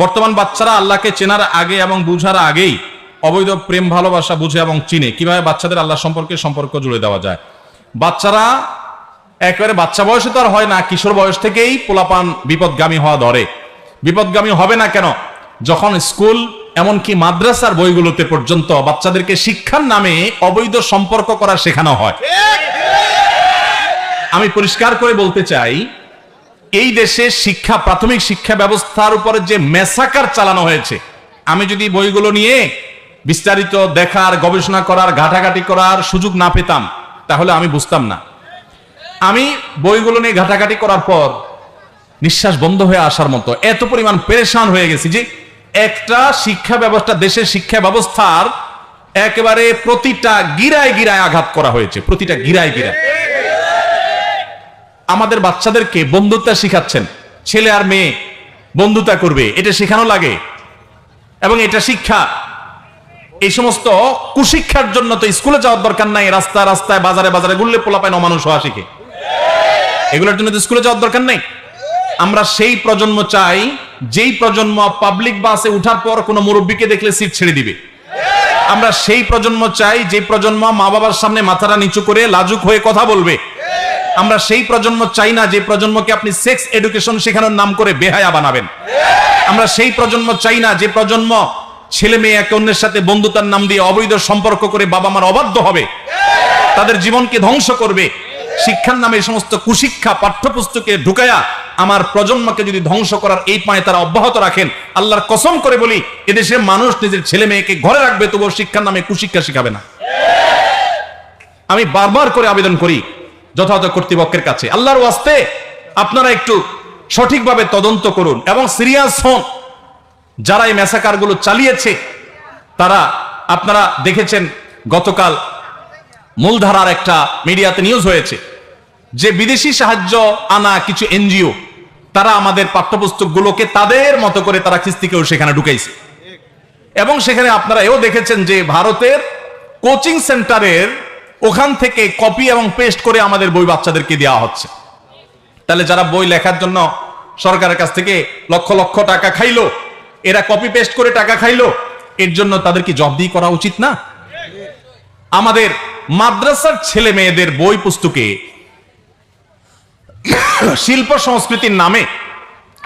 বর্তমান বাচ্চারা আল্লাহকে চেনার আগে এবং বুঝার আগেই অবৈধ প্রেম, ভালোবাসা বুঝে এবং চিনে। কীভাবে বাচ্চাদের আল্লাহ সম্পর্কে সম্পর্ক জুড়ে দেওয়া যায়? বাচ্চারা একেবারে বাচ্চা বয়সে তো আর হয় না, কিশোর বয়স থেকেই পোলাপান বিপদগামী হওয়া ধরে। বিপদগামী হবে না কেন? যখন স্কুল, এমনকি মাদ্রাসার বইগুলোতে পর্যন্ত বাচ্চাদেরকে শিক্ষার নামে অবৈধ সম্পর্ক করা শেখানো হয়। আমি পরিষ্কার করে বলতে চাই এই দেশে শিক্ষা, প্রাথমিক শিক্ষা ব্যবস্থার উপরে যে মেসাকার চালানো হয়েছে, আমি যদি বইগুলো নিয়ে বিস্তারিত দেখার, গবেষণা করার, ঘাটাঘাটি করার সুযোগ না পেতাম, তাহলে আমি বুঝতাম না। আমি বইগুলো নিয়ে ঘাটাঘাটি করার পর নিঃশ্বাস বন্ধ হয়ে আসার মতো এত পরিমাণ পেরেশান হয়ে গেছি যে একটা শিক্ষা ব্যবস্থা, দেশের শিক্ষা ব্যবস্থার একেবারে প্রতিটা গিরায় গিরায় আঘাত করা হয়েছে, প্রতিটা গিরায় গিরায়। আমাদের বাচ্চাদেরকে বন্ধুত্ব শিখাচ্ছেন। ছেলে আর মেয়ে বন্ধুতা করবে, এটা শেখানো লাগে। এবং এটা শিক্ষা। এই সমস্ত কুশিক্ষার জন্য তো স্কুলে যাওয়ার দরকার নাই, রাস্তা, রাস্তায়, বাজারে বাজারে ঘুরলে পোলা পায় অমানুষ হওয়া শিখে। এগুলোর জন্য তো স্কুলে যাওয়ার দরকার নেই। আমরা সেই প্রজন্ম চাই, যেই প্রজন্ম পাবলিক বাসে উঠার পর কোনো মুরব্বীকে দেখলে সিট ছেড়ে দিবে। আমরা সেই প্রজন্ম চাই, যে প্রজন্ম মা বাবার সামনে মাথাটা নিচু করে লাজুক হয়ে কথা বলবে। আমরা সেই প্রজন্ম চাই না যে প্রজন্মকে আপনি সেক্স এডুকেশন শেখানোর নাম করে বেহায়া বানাবেন। আমরা সেই প্রজন্ম চাই না যে প্রজন্ম ছেলে মেয়ে একে অন্যের সাথে বন্ধুতার নাম দিয়ে অবৈধ সম্পর্ক করে বাবা মার অবাধ্য হবে। তাদের জীবনকে ধ্বংস করবে। শিক্ষার নামে সমস্ত কুশিক্ষা, পাঠ্যপুস্তকে ঢুকায়া আমার প্রজন্মকে যদি ধ্বংস করার এই পায়ে তারা অব্যাহত রাখেন, আল্লাহর কসম করে বলি এদেশের মানুষ নিজের ছেলে মেয়েকে ঘরে রাখবে, তবুও শিক্ষার নামে কুশিক্ষা শিখাবে না। আমি বারবার করে আবেদন করি যথাযথ কর্তৃপক্ষের কাছে। আল্লাহর ওয়াস্তে আপনারা একটু সঠিকভাবে তদন্ত করুন এবং সিরিয়াস হন। যারা এই ম্যাসাকারগুলো চালিয়েছে, তারা আপনারা দেখেছেন গতকাল মূলধারার একটা মিডিয়াতে নিউজ হয়েছে যে বিদেশি সাহায্য আনা কিছু এনজিও, তারা আমাদের পাঠ্যপুস্তকগুলোকে তাদের মতো করে তারা খিস্তিকেও সেখানে ঢুকাইছে। এবং সেখানে আপনারা এও দেখেছেন যে ভারতের কোচিং সেন্টারের ওখান থেকে কপি এবং পেস্ট করে আমাদের বই বাচ্চাদেরকে দেওয়া হচ্ছে। তাহলে যারা বই লেখার জন্য সরকারের কাছ থেকে লক্ষ লক্ষ টাকা খাইলো, এরা কপি পেস্ট করে টাকা খাইলো, এর জন্য তাদেরকে জব্দি করা উচিত না? আমাদের মাদ্রাসার ছেলে মেয়েদের বই পুস্তকে শিল্প সংস্কৃতির নামে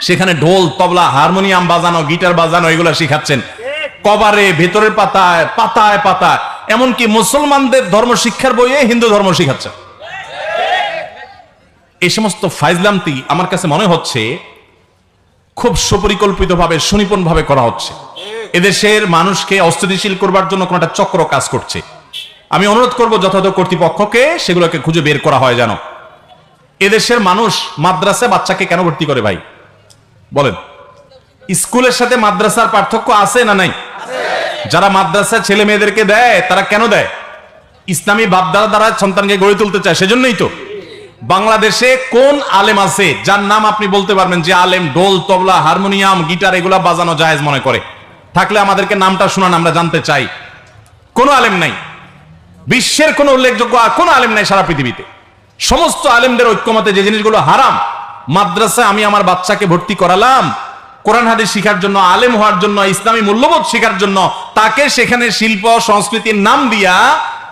সেখানে ঢোল, তবলা, হারমোনিয়াম বাজানো, গিটার বাজানো, এগুলো শিখাচ্ছেন। কবারে ভেতরের পাতায় পাতায় পাতায়। এমনকি মুসলমানদের ধর্ম শিক্ষার বইয়ে হিন্দু ধর্ম শিখাচ্ছেন এই সমস্ত ফাইজলামতি আমার কাছে মনে হচ্ছে খুব সুপরিকল্পিতভাবে, সুনিপুণভাবে করা হচ্ছে। এদেশের মানুষকে অস্থিতিশীল করবার জন্য কোন একটা চক্র কাজ করছে। আমি অনুরোধ করব যথাযথ কর্তৃপক্ষকে সেগুলোকে খুঁজে বের করা হয় যেন। এদেশের মানুষ মাদ্রাসায় বাচ্চাকে কেন ভর্তি করে ভাই? বলেন। স্কুলের সাথে মাদ্রাসার পার্থক্য আছে না নাই? যারা মাদ্রাসা ছেলে মেয়েদেরকে দেয়, তারা কেন দেয়? ইসলামী ভাবধারা দ্বারা সন্তানকে গড়ে তুলতে চায়, সেজন্যই তো। বাংলাদেশে কোন আলেম আছে, যার নাম আপনি বলতে পারবেন যে আলেম, ঢোল, তবলা, হারমোনিয়াম, গিটার, এগুলা বাজানো জায়েজ মনে করে। থাকলে আমাদেরকে নামটা শোনান, আমরা জানতে চাই। কোন আলেম নাই। বিশ্বের কোন উল্লেখযোগ্য আর কোন আলেম নাই সারা পৃথিবীতে। সমস্ত আলেমদের ঐক্যমতে যে জিনিসগুলো হারাম, মাদ্রাসায় আমি আমার বাচ্চাকে ভর্তি করালাম কোরআন হাদিস শিখার জন্য, আলেম হওয়ার জন্য, ইসলামী মূল্যবোধ শেখার জন্য, তাকে সেখানে শিল্প, সংস্কৃতির নাম দিয়া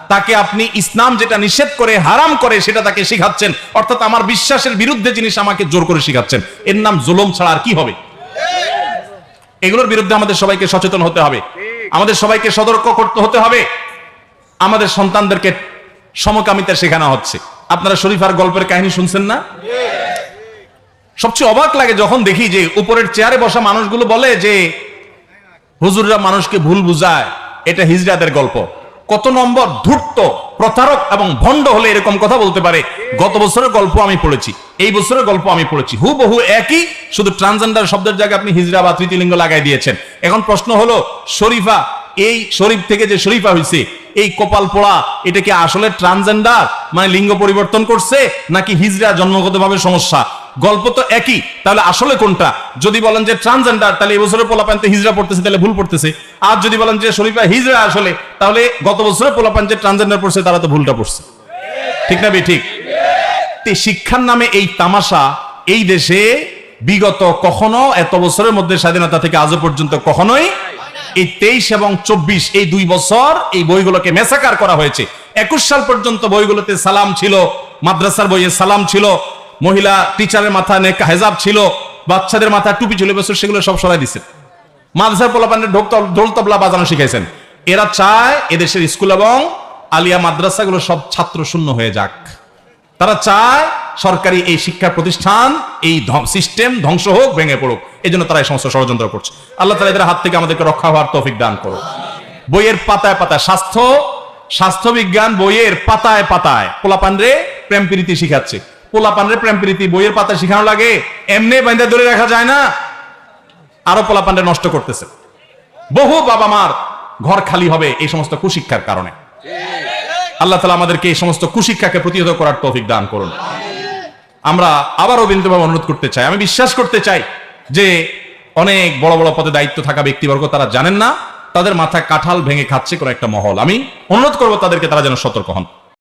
তাকে আপনি ইসলাম যেটা নিষেধ করে, হারাম করে, সেটা তাকে শিখাচ্ছেন। অর্থাৎ আমার বিশ্বাসের বিরুদ্ধে জিনিস আমাকে জোর করে শিখাচ্ছেন, এর নাম জুলুম ছাড়া আর কি হবে? এগুলোর বিরুদ্ধে আমাদের সবাইকে সচেতন হতে হবে। আমাদের সবাইকে সতর্ক করতে হতে হবে। আমাদের সন্তানদেরকে সমকামিতা শেখানো হচ্ছে। আপনারা শরীফার গল্পের কাহিনী শুনছেন না? সবচেয়ে অবাক লাগে যখন দেখি যে উপরের চেয়ারে বসা মানুষগুলো বলে যে, হুজুররা মানুষকে ভুল বুঝায়। এটা হিজড়াদের গল্প। কত নম্বর ধূর্ত, প্রতারক এবং ভণ্ড হলে এরকম কথা বলতে পারে। গত বছরের গল্প আমি পড়েছি, এই বছরের গল্প আমি পড়েছি। হুবহু একই, শুধু ট্রান্সজেন্ডার শব্দের জায়গায় আপনি হিজড়া বা তৃতীয়লিঙ্গ লাগাই দিয়েছেন। এখন প্রশ্ন হলো, শরীফা, এই শরীফ থেকে যে শরীফা হয়েছে এই কপাল পোড়া, এটা কি আসলে ট্রান্সজেন্ডার মানে লিঙ্গ পরিবর্তন করছে, নাকি হিজড়া জন্মগতভাবে সমস্যা? গল্প তো একই। তাহলে আসলে কোনটা? যদি বলেন যে ট্রান্সজেন্ডার তাহলে এই বছরের পোলাপান্তে হিজড়া পড়তেছে, তাহলে ভুল পড়তেছে। আর যদি বলেন যে শরীফা হিজড়া আসলে, তাহলে গত বছরের পোলাপান্তে ট্রান্সজেন্ডার পড়ছে, তারা তো ভুলটা পড়ছে। ঠিক না বে ঠিক? শিক্ষার নামে এই তামাশা এই দেশে বিগত কখনো, এত বছরের মধ্যে স্বাধীনতা থেকে আজও পর্যন্ত কখনোই এই তেইশ এবং চব্বিশ, এই দুই বছর এই বইগুলোকে মেসাকার করা হয়েছে। একুশ সাল পর্যন্ত বইগুলোতে সালাম ছিল, মাদ্রাসার বইয়ে সালাম ছিল মহিলা টিচারের মাথা নেক হেজাব ছিল, বাচ্চাদের মাথা টুপি ছিল বছর সেগুলো সব সরাই দিচ্ছে মাদ্রাসার পোলাপানের ঢোল তবলা বাজানো শিখাইছেন। এরা চায় এদেশের স্কুল এবং আলিয়া মাদ্রাসাগুলো সব ছাত্র শূন্য হয়ে যাক। তারা চায় সরকারি এই শিক্ষা প্রতিষ্ঠান, এই সিস্টেম ধ্বংস হোক, ভেঙে পড়ুক। এই জন্য তারা এই সমস্ত ষড়যন্ত্র করছে। আল্লাহ তালা এদের হাত থেকে আমাদেরকে রক্ষা হওয়ার তৌফিক দান করো বইয়ের পাতায় পাতায় স্বাস্থ্য স্বাস্থ্য বিজ্ঞান বইয়ের পাতায় পাতায় পোলাপানরে প্রেম প্রীতি শিখাচ্ছে। পোলাপানরে প্রেম প্রীতি, বইয়ের পাতা শিখানো লাগে, এমনি বাইন্দা ধরে রাখা যায় না। আরও পোলাপানরে নষ্ট করতেছে। বহু বাবা মার ঘর খালি হবে এই সমস্ত কুশিক্ষার কারণে। আল্লাহ তালা আমাদেরকে এই সমস্ত কুশিক্ষাকে প্রতিহত করার তৌফিক দান করুন। আমরা আবারও বিন্দুভাবে অনুরোধ করতে চাই, আমি বিশ্বাস করতে চাই যে অনেক বড় বড় পদে দায়িত্ব থাকা ব্যক্তিবর্গ তারা জানেন না, তাদের মাথা কাঁঠাল ভেঙে খাচ্ছে কোনো একটা মহল। আমি অনুরোধ করব তাদেরকে তারা যেন সতর্ক হন।